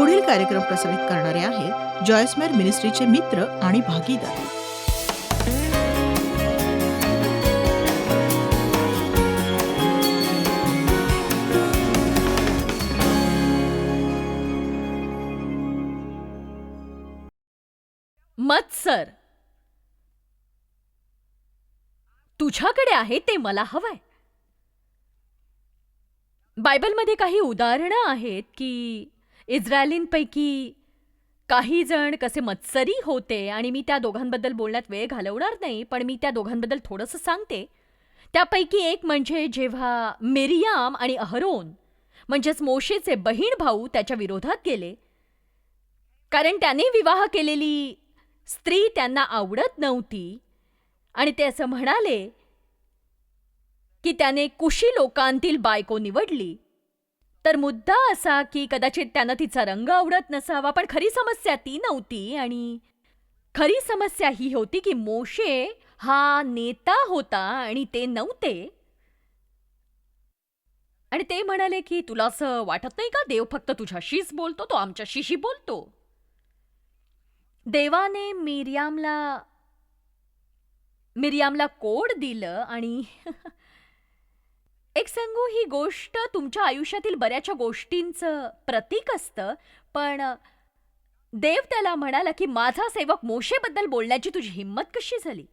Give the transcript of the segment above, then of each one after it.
पुढील कार्यक्रम प्रसारित करणारे आहेत जॉयस्मेर मिनिस्ट्रीचे मित्र आणि भागीदार. मत्सर तुझ्याकडे आहे ते मला हवंय. बायबलमध्ये काही उदाहरणं आहेत की इस्रायलींपैकी काही जण कसे मत्सरी होते आणि मी त्या दोघांबद्दल बोलण्यात वेळ घालवणार नाही पण मी त्या दोघांबद्दल थोडंसं सांगते. त्यापैकी एक म्हणजे जेव्हा मेरियाम आणि अहरोन म्हणजेच मोशेचे बहीण भाऊ त्याच्या विरोधात गेले. कारण त्याने विवाह केलेली स्त्री त्यांना आवडत नव्हती. आणि ते असं म्हणाले की त्याने कुशी लोकांतील बायको निवडली. तर मुद्दा असा की कदाचित त्यानं तिचा रंग आवडत नसावा पण खरी समस्या ती नव्हती आणि खरी समस्या ही होती की मोशे हा नेता होता आणि ते नव्हते. आणि ते म्हणाले की तुला असं वाटत नाही का? देव फक्त तुझ्याशीच बोलतो तो आमच्याशीही बोलतो. देवाने मिरियामला मिरियामला कोड दिलं आणि एक सांगू ही गोष्ट तुमच्या आयुष्यातील बऱ्याचशा गोष्टींचं प्रतीक असतं पण देव त्याला म्हणाला की माझा सेवक मोशेबद्दल बोलण्याची तुझी हिंमत कशी झाली?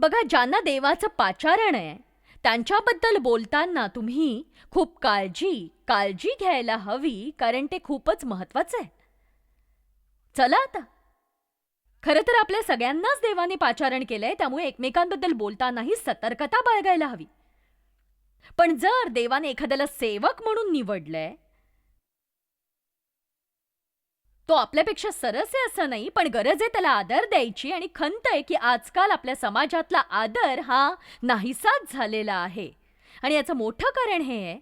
बघा ज्यांना देवाचं पाचारण आहे त्यांच्याबद्दल बोलताना तुम्ही खूप काळजी काळजी घ्यायला हवी कारण ते खूपच महत्वाचं आहे. चला आता. खरं तर आपल्या सगळ्यांनाच देवाने पाचारण केलंय त्यामुळे एकमेकांबद्दल बोलतानाही सतर्कता बाळगायला हवी. पण जर देवाने एखाद्याला सेवक म्हणून निवडलंय तो आपल्यापेक्षा सरस आहे असं नाही पण गरज आहे त्याला आदर द्यायची आणि खंत आहे की आजकाल आपल्या समाजातला आदर हा नाहीसाच झालेला आहे. आणि याचं मोठं कारण हे आहे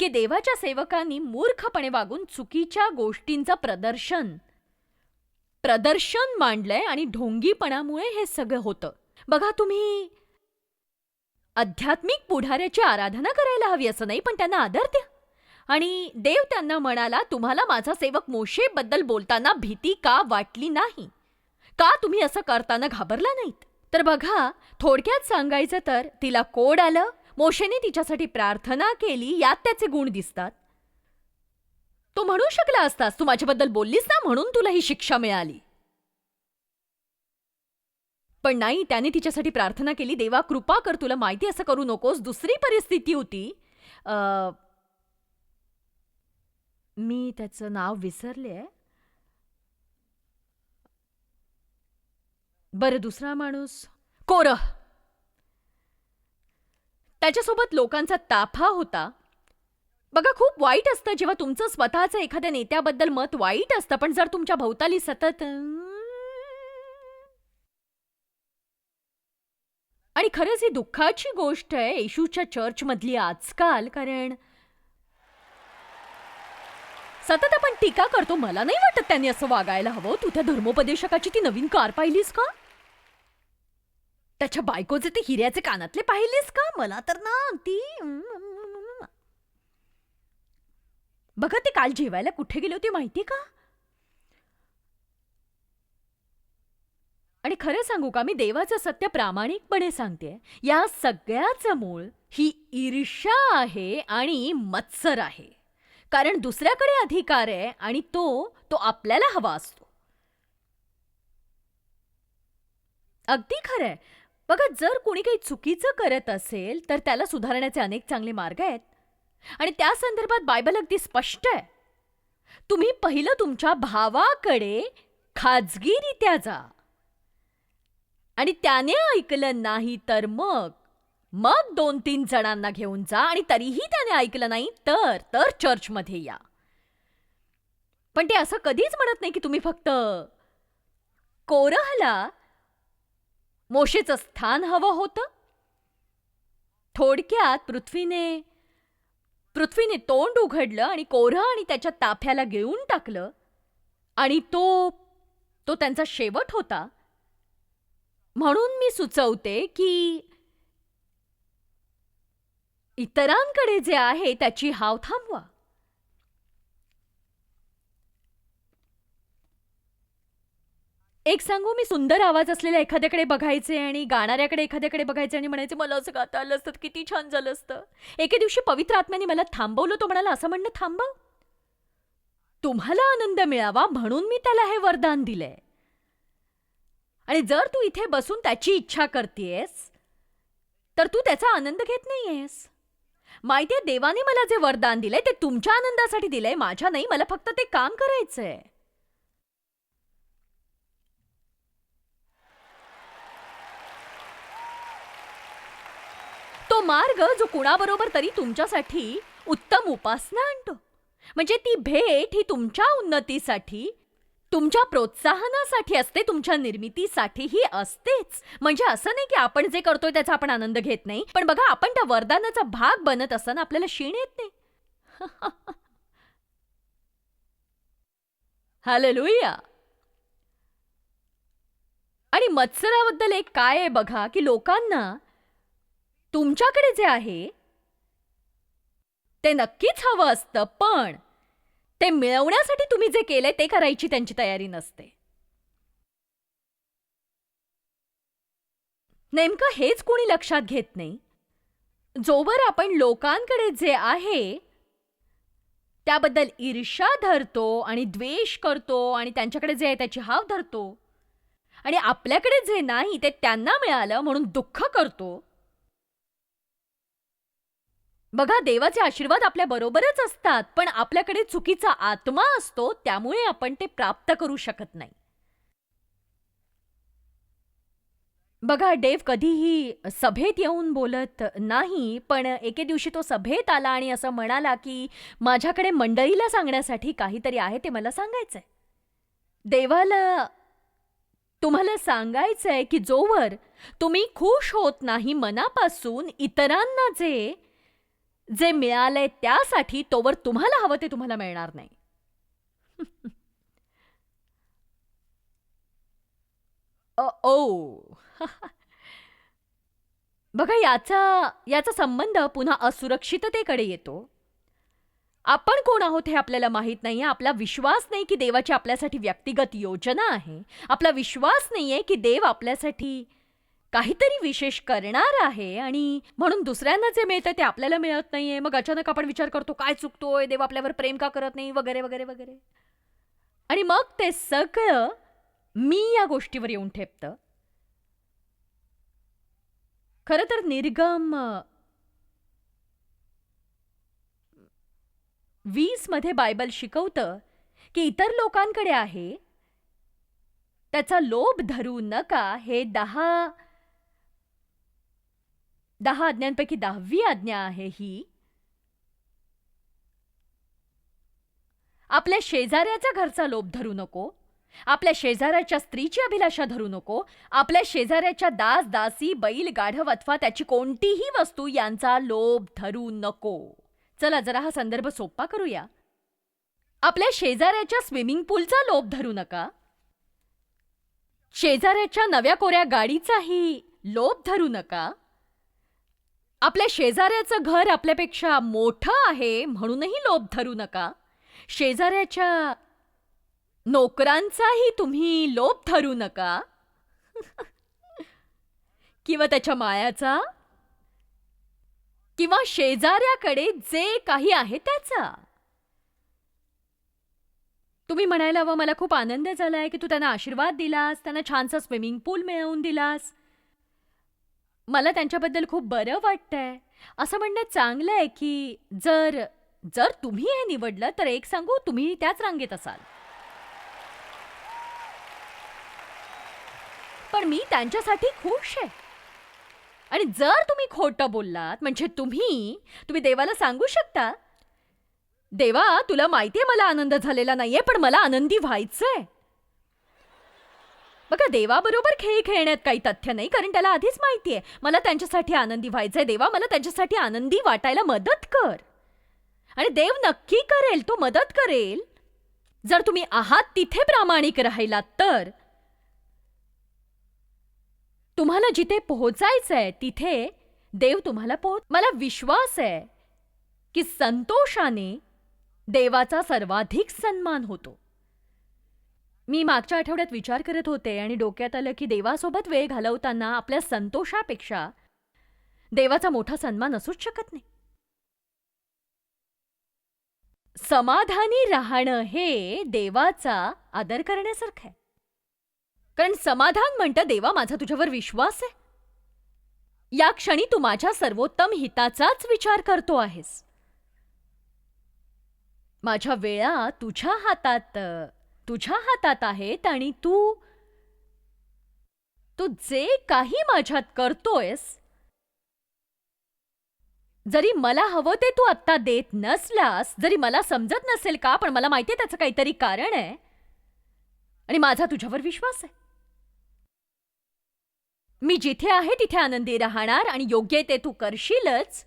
की देवाच्या सेवकांनी मूर्खपणे वागून चुकीच्या गोष्टींचं प्रदर्शन प्रदर्शन मांडलंय आणि ढोंगीपणामुळे हे सगळं होतं. बघा तुम्ही आध्यात्मिक पुढाऱ्याची आराधना करायला हवी असं नाही पण त्यांना आदर द्या. आणि देव त्यांना म्हणाला तुम्हाला माझा सेवक मोशेबद्दल बोलताना भीती का वाटली नाही? का तुम्ही असं करताना घाबरला नाहीत? तर बघा थोडक्यात सांगायचं तर तिला कोड आलं. मोशेने तिच्यासाठी प्रार्थना केली यात त्याचे गुण दिसतात. तो म्हणू शकला असतास तू माझ्याबद्दल बोललीस ना म्हणून तुला ही शिक्षा मिळाली. पण नाही त्याने तिच्यासाठी प्रार्थना केली देवा कृपा कर तुला माहिती असं करू नकोस. दुसरी परिस्थिती होती. अ, मी त्याचं नाव विसरले आहे. बरं दुसरा माणूस. कोरह. त्याच्यासोबत लोकांचा ताफा होता. बघा खूप वाईट असतं जेव्हा तुमचं स्वतःचं एखाद्या नेत्याबद्दल मत वाईट असतं पण जर तुमच्या भोवताली सतत आणि खरंच ही दुःखाची गोष्ट आहे येशूच्या चर्चमधली आजकाल कारण सतत आपण टीका करतो मला नाही वाटत त्यांनी असं वागायला हवं. तू त्या धर्मोपदेशकाची ती नवीन कार पाहिलीस का? त्याच्या बायकोचे ते हिऱ्याचे कानातले पाहिलीस का? मला तर ना ती बघा ते काल जेवायला कुठे गेले होते माहिती का? आणि खरं सांगू का मी देवाचं सत्य प्रामाणिकपणे सांगते. या सगळ्याचं मूळ ही ईर्ष्या आहे आणि मत्सर आहे. कारण दुसऱ्याकडे अधिकार आहे आणि तो तो आपल्याला हवा असतो. अगदी खरंय बघा जर कोणी काही चुकीचं करत असेल तर त्याला सुधारण्याचे अनेक चांगले मार्ग आहेत. आणि त्या संदर्भात बायबल अगदी स्पष्ट आहे. तुम्ही पहिलं तुमच्या भावाकडे खाजगीरित्या जा. आणि त्याने ऐकलं नाही तर मग. मग दोन तीन जणांना घेऊन जा आणि तरीही त्याने ऐकलं नाही तर तर चर्चमध्ये या. पण ते असं कधीच म्हणत नाही की तुम्ही फक्त कोरहला मोशेचं स्थान हवं होतं. थोडक्यात पृथ्वीने पृथ्वीने तोंड उघडलं आणि कोरह आणि त्याच्या ताफ्याला घेऊन टाकलं आणि तो तो त्यांचा शेवट होता. म्हणून मी सुचवते की इतरांकडे जे आहे त्याची हाव थांबवा. एक सांगू मी सुंदर आवाज असलेल्या एखाद्याकडे बघायचे आणि गाणाऱ्याकडे एखाद्याकडे बघायचे आणि म्हणायचे मला असं गाता आलं असतं किती छान झालं असतं. एके दिवशी पवित्र आत्म्याने मला थांबवलं तो म्हणाला असं म्हणणं थांबव. तुम्हाला आनंद मिळावा म्हणून मी त्याला हे वरदान दिलंय. आणि जर तू इथे बसून त्याची इच्छा करतेयस तर तू त्याचा आनंद घेत नाहीयेस. माहितीये देवाने मला जे वरदान दिलंय ते तुमच्या आनंदासाठी दिलंय माझ्या नाही मला फक्त ते काम करायचंय. तो मार्ग जो कुणाबरोबर तरी तुमच्यासाठी उत्तम उपासना आणतो. म्हणजे ती भेट ही तुमच्या उन्नतीसाठी तुमच्या प्रोत्साहनासाठी असते तुमच्या निर्मितीसाठीही असतेच. म्हणजे असं नाही की आपण जे करतोय त्याचा आपण आनंद घेत नाही. पण बघा आपण त्या वरदानाचा भाग बनत असताना आपल्याला शीण येत नाही. हालेलुया. आणि मत्सराबद्दल एक काय आहे बघा की लोकांना तुमच्याकडे जे आहे ते नक्कीच हवं असतं पण ते मिळवण्यासाठी तुम्ही जे केलंय ते करायची त्यांची तयारी नसते. नेमकं हेच कोणी लक्षात घेत नाही. जोवर आपण लोकांकडे जे आहे त्याबद्दल ईर्ष्या धरतो आणि द्वेष करतो आणि त्यांच्याकडे जे आहे त्याची हाव धरतो. आणि आपल्याकडे जे नाही ते त्यांना मिळालं म्हणून दुःख करतो. बघा देवाचे आशीर्वाद आपल्या बरोबरच असतात पण आपल्याकडे चुकीचा आत्मा असतो त्यामुळे आपण ते प्राप्त करू शकत नाही. बघा डेव कधीही सभेत येऊन बोलत नाही पण एके दिवशी तो सभेत आला आणि असं म्हणाला की माझ्याकडे मंडळीला सांगण्यासाठी काहीतरी आहे ते मला सांगायचंय. देवाला तुम्हाला सांगायचंय की जोवर तुम्ही खुश होत नाही मनापासून इतरांना जे जे मिळालंय त्यासाठी तोवर तुम्हाला हवं ते तुम्हाला मिळणार नाही. ओ. बघा याचा याचा संबंध पुन्हा असुरक्षिततेकडे येतो. आपण कोण आहोत हे आपल्याला माहीत नाही आपला विश्वास नाही की देवाची आपल्यासाठी व्यक्तिगत योजना आहे. आपला विश्वास नाहीये की देव आपल्यासाठी काहीतरी विशेष करणार आहे आणि म्हणून दुसऱ्यांना जे मिळतं ते आपल्याला मिळत नाहीये. मग अचानक आपण विचार करतो काय चुकतोय? देव आपल्यावर प्रेम का करत नाही? वगैरे वगैरे वगैरे. आणि मग ते सगळं मी या गोष्टीवर येऊन ठेपतं. खरं तर निर्गम वीसमध्ये बायबल शिकवतं की इतर लोकांकडे आहे. त्याचा लोभ धरू नका. हे दहा दहा आज्ञांपैकी दहावी आज्ञा आहे ही. आपल्या शेजाऱ्याच्या घरचा लोभ धरू नको. आपल्या शेजाऱ्याच्या स्त्रीची अभिलाषा धरू नको. आपल्या शेजाऱ्याच्या दास दासी बैल गाढव अथवा त्याची कोणतीही वस्तू यांचा लोभ धरू नको. चला जरा हा संदर्भ सोपा करूया. आपल्या शेजाऱ्याच्या स्विमिंग पूलचा लोभ धरू नका. शेजाऱ्याच्या नव्या कोऱ्या गाडीचाही लोभ धरू नका. आपल्या शेजाऱ्याचं घर आपल्यापेक्षा मोठं आहे म्हणूनही लोभ धरू नका. शेजाऱ्याच्या नोकरांचाही तुम्ही लोभ धरू नका. किंवा त्याच्या मायाचा? किंवा शेजाऱ्याकडे जे काही आहे त्याचा? तुम्ही म्हणायला हवं मला खूप आनंद झालाय की तू त्यांना आशीर्वाद दिलास त्यांना छानसा स्विमिंग पूल मिळवून दिलास. मला त्यांच्याबद्दल खूप बरं वाटतंय. असं म्हणणं चांगलं आहे की जर जर तुम्ही हे निवडलं तर एक सांगू तुम्ही त्याच रांगेत असाल. पण मी त्यांच्यासाठी खुश आहे. आणि जर तुम्ही खोटं बोललात म्हणजे तुम्ही तुम्ही देवाला सांगू शकता? देवा तुला माहितीये मला आनंद झालेला नाहीये पण मला आनंदी व्हायचंय. बघा देवाबरोबर खेळ खेळण्यात काही तथ्य नाही कारण त्याला आधीच माहितीये. मला त्यांच्यासाठी आनंदी व्हायचंय देवा मला त्यांच्यासाठी आनंदी वाटायला मदत कर. आणि देव नक्की करेल तो मदत करेल. जर तुम्ही आहात तिथे प्रामाणिक राहिलात तर. तुम्हाला जिथे पोहोचायचंय तिथे देव तुम्हाला पोहोच मला विश्वास आहे की संतोषाने देवाचा सर्वाधिक सन्मान होतो. मी मागच्या आठवड्यात विचार करत होते आणि डोक्यात आलं की देवासोबत वेळ घालवताना आपल्या संतोषापेक्षा देवाचा मोठा सन्मान असूच शकत नाही. समाधानी राहणं हे देवाचा आदर करण्यासारखं आहे. कारण समाधान म्हणतं देवा माझा तुझ्यावर विश्वास आहे. या क्षणी तू माझ्या सर्वोत्तम हिताचाच विचार करतो आहेस. माझ्या वेळा तुझ्या हातात तुझ्या हातात आहेत आणि तू तू जे काही माझ्यात करतोयस जरी मला हवं ते तू आत्ता देत नसलास जरी मला समजत नसेल का पण मला माहितीये त्याचं काहीतरी कारण आहे. आणि माझा तुझ्यावर विश्वास आहे. मी जिथे आहे तिथे आनंदी राहणार आणि योग्य ते तू करशीलच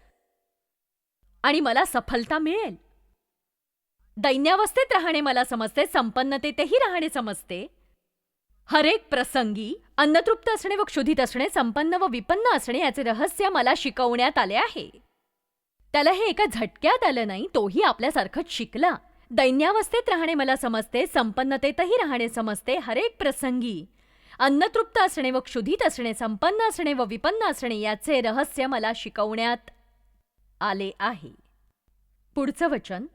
आणि मला सफलता मिळेल. दैन्यावस्थेत राहणे मला समजते संपन्नतेतही राहणे समजते. हरेक प्रसंगी अन्नतृप्त असणे व क्षुधित असणे संपन्न व विपन्न असणे याचे रहस्य मला शिकवण्यात आले आहे. त्याला हे एका झटक्यात आलं नाही तोही आपल्यासारखंच शिकला. दैन्यावस्थेत राहणे मला समजते संपन्नतेतही राहणे समजते. हरेक प्रसंगी अन्नतृप्त असणे व क्षुधित असणे संपन्न असणे व विपन्न असणे याचे रहस्य मला शिकवण्यात आले आहे. पुढचं वचन.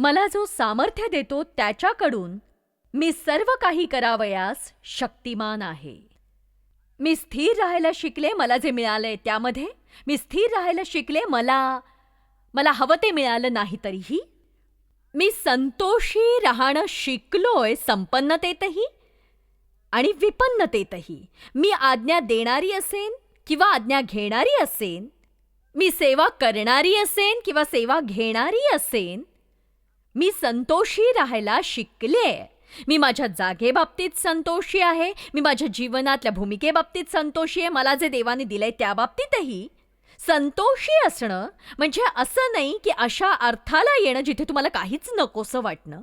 मला जो सामर्थ्य देतो त्याच्याकडून मी सर्व काही करावयास शक्तिमान आहे. मी स्थिर राहायला शिकले मला जे मिळालंय त्यामध्ये मी स्थिर राहायला शिकले मला मला हवं ते मिळालं नाही तरीही मी संतोषी राहणं शिकलोय संपन्नतेतही आणि विपन्नतेतही. मी आज्ञा देणारी असेन किंवा आज्ञा घेणारी असेन मी सेवा करणारी असेन किंवा सेवा घेणारी असेन मी संतोषी राहायला शिकले. मी माझ्या जागेबाबतीत संतोषी आहे. मी माझ्या जीवनातल्या भूमिकेबाबतीत संतोषी आहे. मला जे देवाने दिलंय त्या बाबतीतही संतोषी असणं म्हणजे असं नाही की अशा अर्थाला येणं जिथे तुम्हाला काहीच नकोसं वाटणं.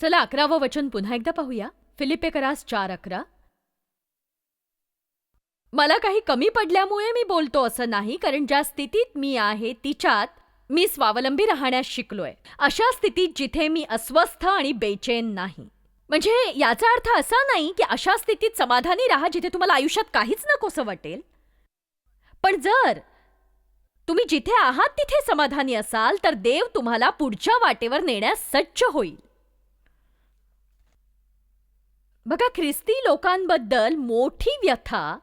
चला अकरावं वचन पुन्हा एकदा पाहूया. फिलिपेकरास चार अकरा. मला काही कमी पडल्यामुळे मी बोलतो असं नाही कारण ज्या स्थितीत मी आहे तिच्यात मी स्वावलंबी राहण्यास शिकलोय. अशा स्थितीत जिथे मी अस्वस्थ आणि बेचैन नाही. म्हणजे याचा अर्थ असा नाही की अशा स्थितीत समाधानी राहा जिथे तुम्हाला आयुष्यात काहीच नकोसं वाटेल. पण जर तुम्ही जिथे आहात तिथे समाधानी असाल तर देव तुम्हाला पुढच्या वाटेवर नेण्यास सज्ज होईल. बघा ख्रिस्ती लोकांबद्दल मोठी व्यथा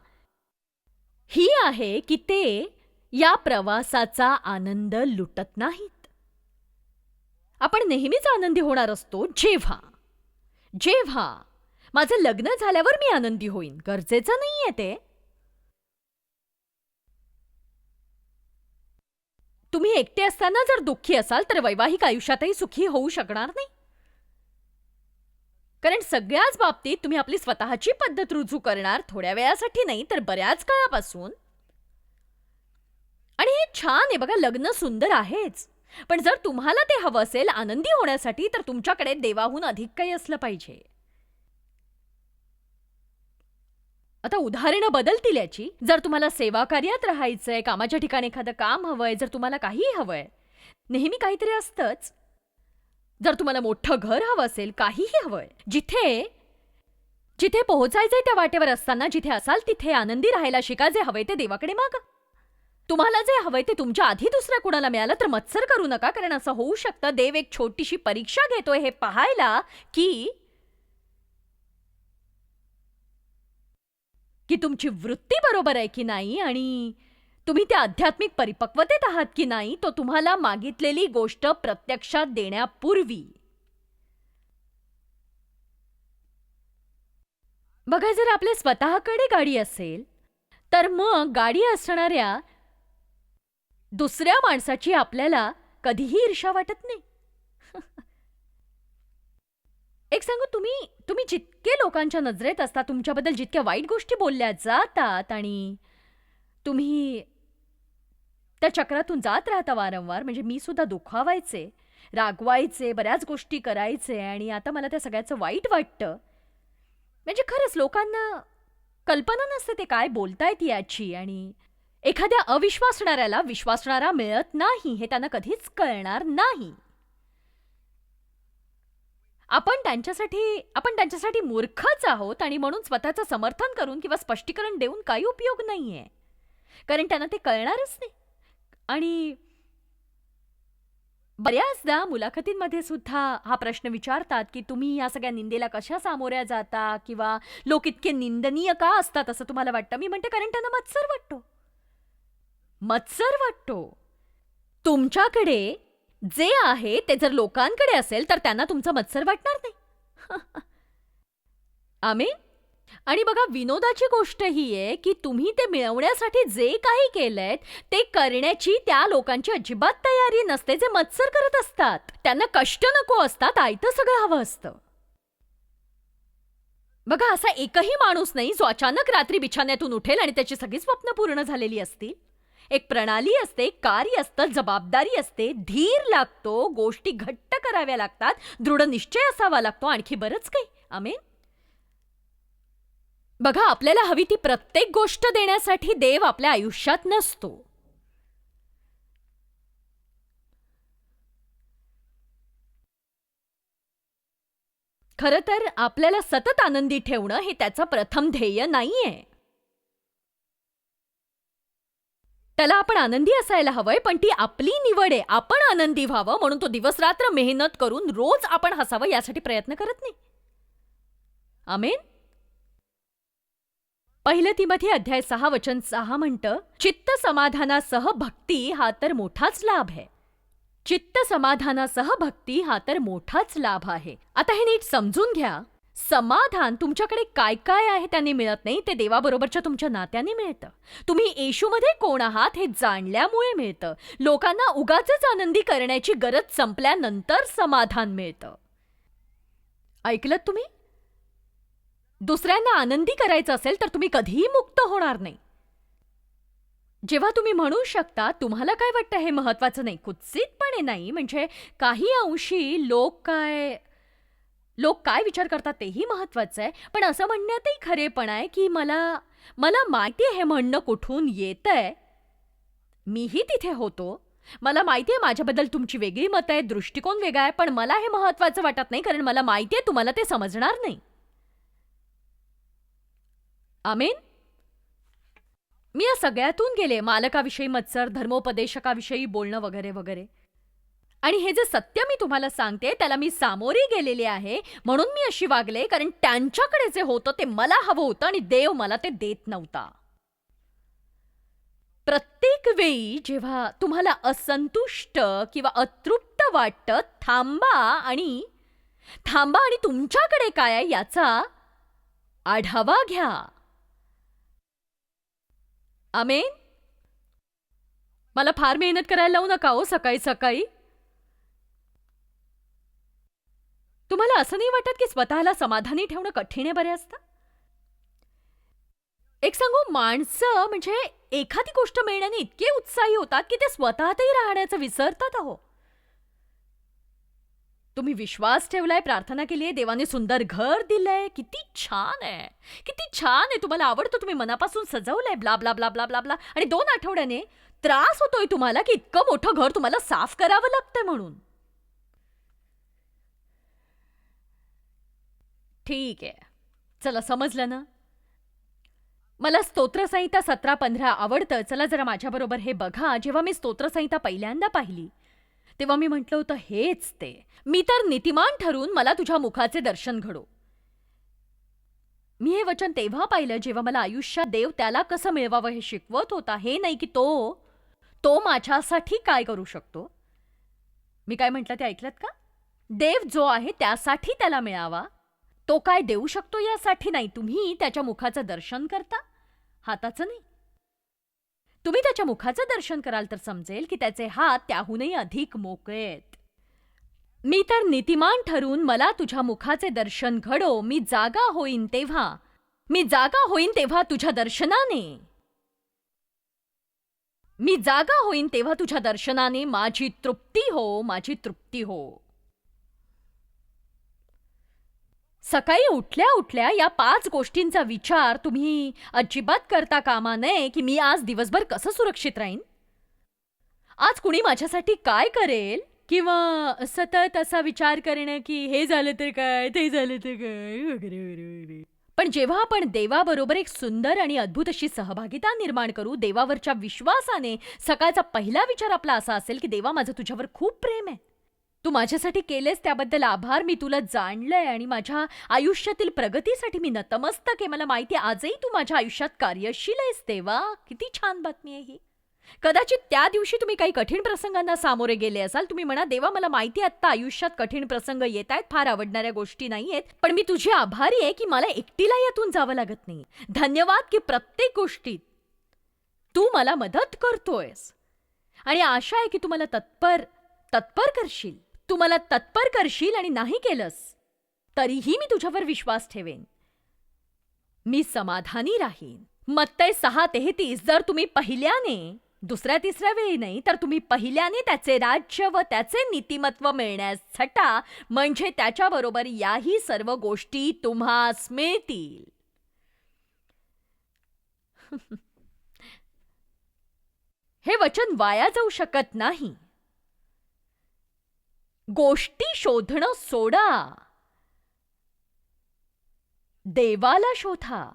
ही आहे की ते या प्रवासाचा आनंद लुटत नाहीत. आपण नेहमीच आनंदी होणार असतो जेव्हा. जेव्हा माझं लग्न झाल्यावर मी आनंदी होईन. गरजेचं नाहीये ते. तुम्ही एकटे असताना जर दुःखी असाल तर वैवाहिक आयुष्यातही सुखी होऊ शकणार नाही. कारण सगळ्याच बाबतीत तुम्ही आपली स्वतःची पद्धत रुजू करणार थोड्या वेळासाठी नाही तर बऱ्याच काळापासून. आणि हे छान आहे बघा लग्न सुंदर आहेच. पण जर तुम्हाला ते हवं असेल आनंदी होण्यासाठी तर तुमच्याकडे देवाहून अधिक काही असलं पाहिजे. आता उदाहरणं बदलतील याची. जर तुम्हाला सेवा कार्यात राहायचंय कामाच्या ठिकाणी एखादं काम हवंय जर तुम्हाला काहीही हवंय नेहमी काहीतरी असतंच. जर तुम्हाला मोठं घर हवं असेल काहीही हवंय जिथे जिथे पोहोचायचंय त्या वाटेवर असताना जिथे असाल तिथे आनंदी राहायला शिका जे हवंय ते देवाकडे मागा. तुम्हाला जे हवंय ते तुमच्या आधी दुसऱ्या कुणाला मिळालं तर मत्सर करू नका कारण असं होऊ शकतं. देव एक छोटीशी परीक्षा घेतोय हे पाहायला की की तुमची वृत्ती बरोबर आहे की नाही आणि तुम्ही त्या आध्यात्मिक परिपक्वतेत आहात की नाही तो तुम्हाला मागितलेली गोष्ट प्रत्यक्षात देण्यापूर्वी. बघा जर आपल्या स्वतःकडे गाडी असेल तर मग गाडी असणाऱ्या दुसऱ्या माणसाची आपल्याला कधीही ईर्षा वाटत नाही. एक सांगू तुम्ही तुम्ही जितके लोकांच्या नजरेत असता तुमच्याबद्दल जितक्या वाईट गोष्टी बोलल्या जातात आणि तुम्ही त्या चक्रातून जात राहता वारंवार. म्हणजे मी सुद्धा दुखावायचे रागवायचे बऱ्याच गोष्टी करायचे आणि आता मला त्या सगळ्याचं वाईट वाटतं. म्हणजे खरंच लोकांना कल्पना नसते ते काय बोलतायत याची आणि एखाद्या अविश्वासणाऱ्याला विश्वासणारा मिळत नाही हे त्यांना कधीच कळणार नाही. आपण त्यांच्यासाठी आपण त्यांच्यासाठी मूर्खच आहोत आणि म्हणून स्वतःचं समर्थन करून किंवा स्पष्टीकरण देऊन काही उपयोग नाहीये. कारण त्यांना ते कळणारच नाही. आणि बऱ्याचदा मुलाखतींमध्ये सुद्धा हा प्रश्न विचारतात की तुम्ही या सगळ्या निंदेला कशा सामोऱ्या जाता किंवा लोक इतके निंदनीय का असतात असं तुम्हाला वाटतं? मी म्हणते कारण त्यांना मत्सर वाटतो. मत्सर वाटतो. तुमच्याकडे जे आहे ते जर लोकांकडे असेल तर त्यांना तुमचा मत्सर वाटणार नाही. आमीन? आणि बघा विनोदाची गोष्ट ही आहे की तुम्ही ते मिळवण्यासाठी जे काही केलंय ते करण्याची त्या लोकांची अजिबात तयारी नसते जे मत्सर करत असतात. त्यांना कष्ट नको असतात आयतं सगळं हवं असतं. बघा असा एकही माणूस नाही जो अचानक रात्री बिछाण्यातून उठेल आणि त्याची सगळी स्वप्न पूर्ण झालेली असतील. एक प्रणाली असते कार्य असतं जबाबदारी असते धीर लागतो गोष्टी घट्ट कराव्या लागतात दृढ निश्चय असावा लागतो आणखी बरंच काही. आमेन. बघा आपल्याला हवी ती प्रत्येक गोष्ट देण्यासाठी देव आपल्या आयुष्यात नसतो. खरं तर आपल्याला सतत आनंदी ठेवणं हे त्याचं प्रथम ध्येय नाहीये. त्याला आपण आनंदी असायला हवंय पण ती आपली निवड आहे. आपण आनंदी व्हावं म्हणून तो दिवस रात्र मेहनत करून रोज आपण हसावं यासाठी प्रयत्न करत नाही. आमेन? पहिलं तिमध्ये अध्याय सहा वचन सहा म्हणतं चित्त समाधानासह भक्ती हा तर मोठाच लाभ आहे. चित्त समाधानासह भक्ती हा तर मोठाच लाभ आहे. आता हे नीट समजून घ्या. समाधान तुमच्याकडे काय काय आहे त्याने मिळत नाही ते देवाबरोबरच्या तुमच्या नात्याने मिळतं. तुम्ही येशूमध्ये कोण आहात हे जाणल्यामुळे मिळतं. लोकांना उगाचच आनंदी करण्याची गरज संपल्यानंतर समाधान मिळतं. ऐकलं तुम्ही? दुसऱ्यांना आनंदी करायचं असेल तर तुम्ही कधीही मुक्त होणार नाही. जेव्हा तुम्ही म्हणू शकता तुम्हाला काय वाटतं हे महत्वाचं नाही? कुत्सितपणे नाही म्हणजे काही अंशी लोक काय लोक काय विचार करतात तेही महत्वाचं आहे. पण असं म्हणण्यातही खरेपण आहे की मला मला माहिती आहे हे म्हणणं कुठून येतंय. मीही तिथे होतो. मला माहिती आहे माझ्याबद्दल तुमची वेगळी मतं आहेत दृष्टिकोन वेगळा आहे पण मला हे महत्वाचं वाटत नाही कारण मला माहिती आहे तुम्हाला ते समजणार नाही. आमेन? मी या सगळ्यातून गेले मालकाविषयी मत्सर धर्मोपदेशकाविषयी बोलणं वगैरे वगैरे. आणि हे जे सत्य मी तुम्हाला सांगते त्याला मी सामोरी गेलेले आहे म्हणून मी अशी वागले कारण त्यांच्याकडे जे होतं ते मला हवं होतं आणि देव मला ते देत नव्हता. प्रत्येक वेळी जेव्हा तुम्हाला असंतुष्ट किंवा अतृप्त वाटतं थांबा आणि थांबा आणि तुमच्याकडे काय आहे याचा आढावा घ्या. अमेन मला फार मेहनत करायला लावू नका हो सकाळी सकाळी. तुम्हाला असं नाही वाटत की स्वतःला समाधानी ठेवणं कठीण आहे बऱ्याचदा? एक सांगू माणसं म्हणजे एखादी गोष्ट मिळण्याने इतके उत्साही होतात की ते स्वतःतही राहण्याचं विसरतात अहो. तुम्ही विश्वास ठेवलाय प्रार्थना केली आहे देवाने सुंदर घर दिलंय. किती छान आहे. किती छान आहे. तुम्हाला आवडतं तुम्ही मनापासून सजवलंय blah blah blah blah blah blah आणि दोन आठवड्याने त्रास होतोय तुम्हाला की इतकं मोठं घर तुम्हाला साफ करावं लागतंय म्हणून. ठीक आहे. चला समजलं ना? मला स्तोत्रसंहिता सतरा पंधरा आवडतं. चला जरा माझ्याबरोबर हे बघा. जेव्हा मी स्तोत्रसंहिता पहिल्यांदा पाहिली तेव्हा मी म्हटलं होतं हेच ते. मी तर नीतिमान ठरून मला तुझ्या मुखाचे दर्शन घडो. मी हे वचन तेव्हा पाहिलं जेव्हा मला आयुष्यात देव त्याला कसं मिळवावं हे शिकवत होता हे नाही की तो तो माझ्यासाठी काय करू शकतो? मी काय म्हटलं ते ऐकलत का? देव जो आहे त्यासाठी त्याला मिळावा. तो काय देऊ शकतो यासाठी नाही. तुम्ही त्याच्या मुखाचं दर्शन करता? हाताचं नाही. तुम्ही त्याच्या मुखाचं दर्शन कराल तर समजेल की त्याचे हात त्याहूनही अधिक मोकळेत. मी तर नीतिमान ठरून मला तुझ्या मुखाचे दर्शन घडो मी जागा होईन तेव्हा. मी जागा होईन तेव्हा तुझ्या दर्शनाने. मी जागा होईन तेव्हा तुझ्या दर्शनाने माझी तृप्ती हो माझी तृप्ती हो. सकाळी उठल्या उठल्या या पाच गोष्टींचा विचार तुम्ही अजिबात करता कामा नये की मी आज दिवसभर कसं सुरक्षित राहीन? आज कुणी माझ्यासाठी काय करेल? किंवा सतत असा विचार करणं की हे झालं तर काय ते झालं तर काय वगैरे वगैरे वगैरे. पण जेव्हा आपण देवाबरोबर एक सुंदर आणि अद्भुत अशी सहभागिता निर्माण करू देवावरच्या विश्वासाने सकाळचा पहिला विचार आपला असा असेल की देवा माझं तुझ्यावर खूप प्रेम आहे. तू माझ्यासाठी केलेस त्याबद्दल आभार. मी तुला जाणलंय आणि माझ्या आयुष्यातील प्रगतीसाठी मी नतमस्तक आहे. मला माहिती आजही तू माझ्या आयुष्यात कार्यशील आहेस तेव्हा. किती छान बातमी आहे ही. कदाचित त्या दिवशी तुम्ही काही कठीण प्रसंगांना सामोरे गेले असाल. तुम्ही म्हणा देवा मला माहिती आत्ता आयुष्यात कठीण प्रसंग येत आहेत. फार आवडणाऱ्या गोष्टी नाही आहेत. पण मी तुझी आभारी आहे की मला एकटीला यातून जावं लागत नाही. धन्यवाद की प्रत्येक गोष्टीत तू मला मदत करतोयस. आणि आशा आहे की तू मला तत्पर तत्पर करशील. तू मला तत्पर करशील आणि नाही केलंस तरीही मी तुझ्यावर विश्वास ठेवेन. मी समाधानी राहीन. मत्तय सहा तेहतीस जर तुम्ही पहिल्याने दुसऱ्या तिसऱ्या वेळी नाही तर तुम्ही पहिल्याने त्याचे राज्य व त्याचे नीतिमत्व मिळण्यास छटा म्हणजे त्याच्याबरोबर याही सर्व गोष्टी तुम्हास मिळतील हे वचन वाया जाऊ शकत नाही. गोष्टी शोधणं सोडा. देवाला शोधा.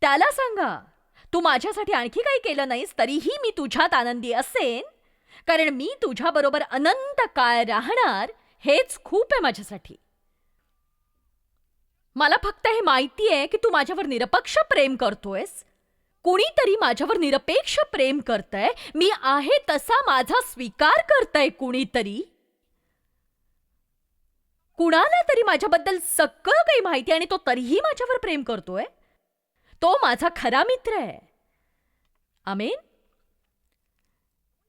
त्याला सांगा तू माझ्यासाठी आणखी काही केलं नाहीस तरीही मी तुझ्यात आनंदी असेन. कारण मी तुझ्याबरोबर अनंत काळ राहणार हेच खूप आहे माझ्यासाठी. मला फक्त हे माहिती आहे की तू माझ्यावर निरपक्ष प्रेम करतोयस. कुणीतरी माझ्यावर निरपेक्ष प्रेम करतंय. मी आहे तसा माझा स्वीकार करतंय कुणीतरी. कुणाला तरी माझ्याबद्दल सगळं काही माहिती आणि तो तरीही माझ्यावर प्रेम करतोय? तो माझा खरा मित्र आहे. आमेन?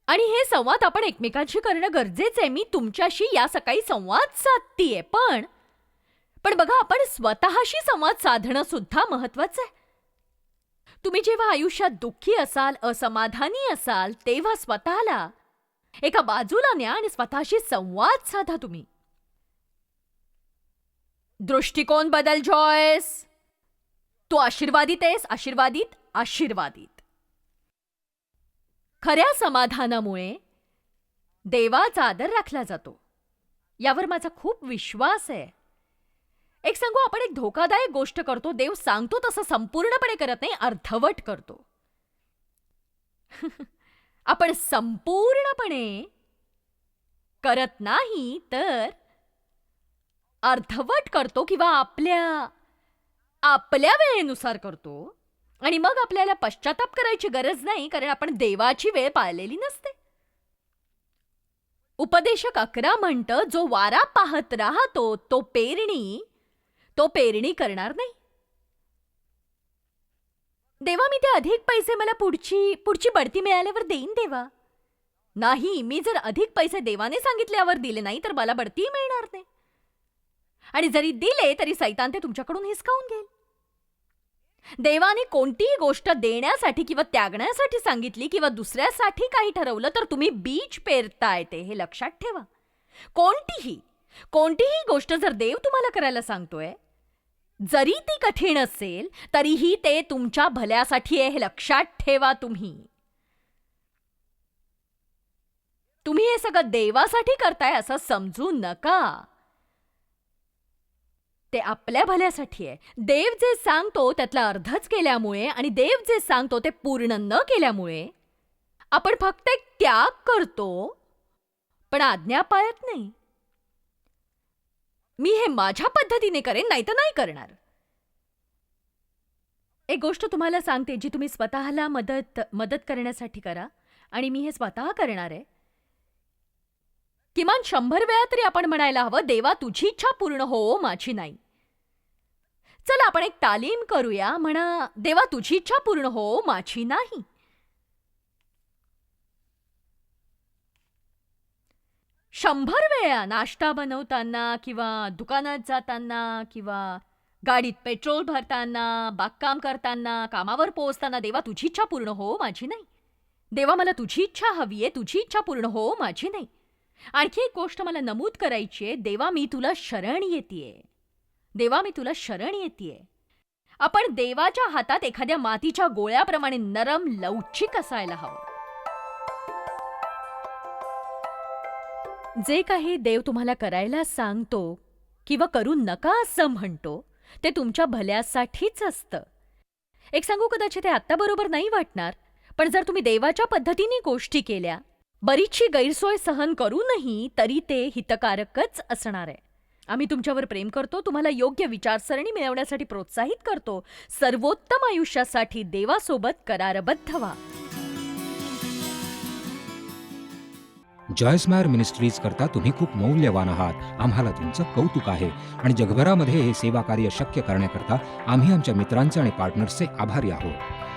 आणि हे संवाद आपण एकमेकांशी करणं गरजेचं आहे. मी तुमच्याशी या सकाळी संवाद साधतीये पण पण बघा आपण स्वतःशी संवाद साधणं सुद्धा महत्वाचं आहे. तुम्ही जेव्हा आयुष्यात दुःखी असाल असमाधानी असाल तेव्हा स्वतःला एका बाजूला न्या आणि स्वतःशी संवाद साधा तुम्ही. दृष्टिकोन बदल जॉयस तू आशीर्वादित आहेस? आशीर्वादित? आशीर्वादित. खऱ्या समाधानामुळे देवाचा आदर राखला जातो. यावर माझा खूप विश्वास आहे. एक सांगू आपण एक धोकादायक गोष्ट करतो. देव सांगतो तसं संपूर्णपणे करत नाही अर्धवट करतो. आपण संपूर्णपणे करत नाही तर अर्धवट करतो किंवा आपल्या आपल्या वेळेनुसार करतो? आणि मग आपल्याला पश्चाताप करायची गरज नाही कारण आपण देवाची वेळ पाळलेली नसते. उपदेशक अकरा म्हणतं जो वारा पाहत राहतो तो पेरणी तो पेरणी करणार नाही. देवा मी ते अधिक पैसे मला पुढची पुढची बढती मिळाल्यावर देईन देवा. नाही मी जर अधिक पैसे देवाने सांगितल्यावर दिले नाही तर मला बढती मिळणार नाही. आणि जरी दिले तरी सैतान ते तुमच्याकडून हिसकावून घेईल. देवाने कोणतीही गोष्ट देण्यासाठी किंवा त्यागण्यासाठी सांगितली किंवा दुसऱ्यासाठी काही ठरवलं तर तुम्ही बीज पेरताय ते हे लक्षात ठेवा. कोणतीही कोणतीही गोष्ट जर देव तुम्हाला करायला सांगतोय जरी ती कठीण असेल तरीही ते तुमच्या भल्यासाठी आहे हे लक्षात ठेवा तुम्ही. तुम्ही हे सगळं देवासाठी करताय असं समजू नका. ते आपल्या भल्यासाठी आहे. देव जे सांगतो त्यातला अर्धच केल्यामुळे आणि देव जे सांगतो ते पूर्ण न केल्यामुळे आपण फक्त एक त्याग करतो पण आज्ञा पाळत नाही. मी हे माझ्या पद्धतीने करेन नाही तर नाही करणार. एक गोष्ट तुम्हाला सांगते जी तुम्ही स्वतःला मदत मदत करण्यासाठी करा आणि मी हे स्वतः करणार आहे. किमान शंभर वेळा तरी आपण म्हणायला हवं देवा तुझी इच्छा पूर्ण हो माझी नाही. चला आपण एक तालीम करूया. म्हणा देवा तुझी इच्छा पूर्ण हो माझी नाही. शंभर वेळा नाश्ता बनवताना किंवा दुकानात जाताना किंवा गाडीत पेट्रोल भरताना बागकाम करताना कामावर पोहोचताना देवा तुझी इच्छा पूर्ण हो माझी नाही. देवा मला तुझी इच्छा हवी आहे तुझी इच्छा पूर्ण हो माझी नाही. आणखी एक गोष्ट मला नमूद करायची आहे. देवा मी तुला शरण येते देवा मी तुला शरण येते आपण देवाच्या हातात एखाद्या मातीच्या गोळ्याप्रमाणे नरम लवचिक असायला हवं. जे काही देव तुम्हाला करायला सांगतो किंवा करू नका असं म्हणतो ते तुमच्या भल्यासाठीच असतं. एक सांगू कदाचित ते आत्ता बरोबर नाही वाटणार पण जर तुम्ही देवाच्या पद्धतीने गोष्टी केल्या बरीचशी गैरसोय सहन करूनही तरी ते हितकारकच असणार आहे. आम्ही तुमच्यावर प्रेम करतो तुम्हाला योग्य विचारसरणी मिळवण्यासाठी प्रोत्साहित करतो. सर्वोत्तम आयुष्यासाठी देवासोबत करारबद्ध व्हा. जॉयस्मायर मिनिस्ट्रीज करता तुम्ही खूप मौल्यवान आहात. आम्हाला तुमचं कौतुक आहे. आणि जगभरामध्ये हे सेवा कार्य शक्य करण्याकरता आम्ही आमच्या मित्रांचे आणि पार्टनर्सचे आभारी आहोत.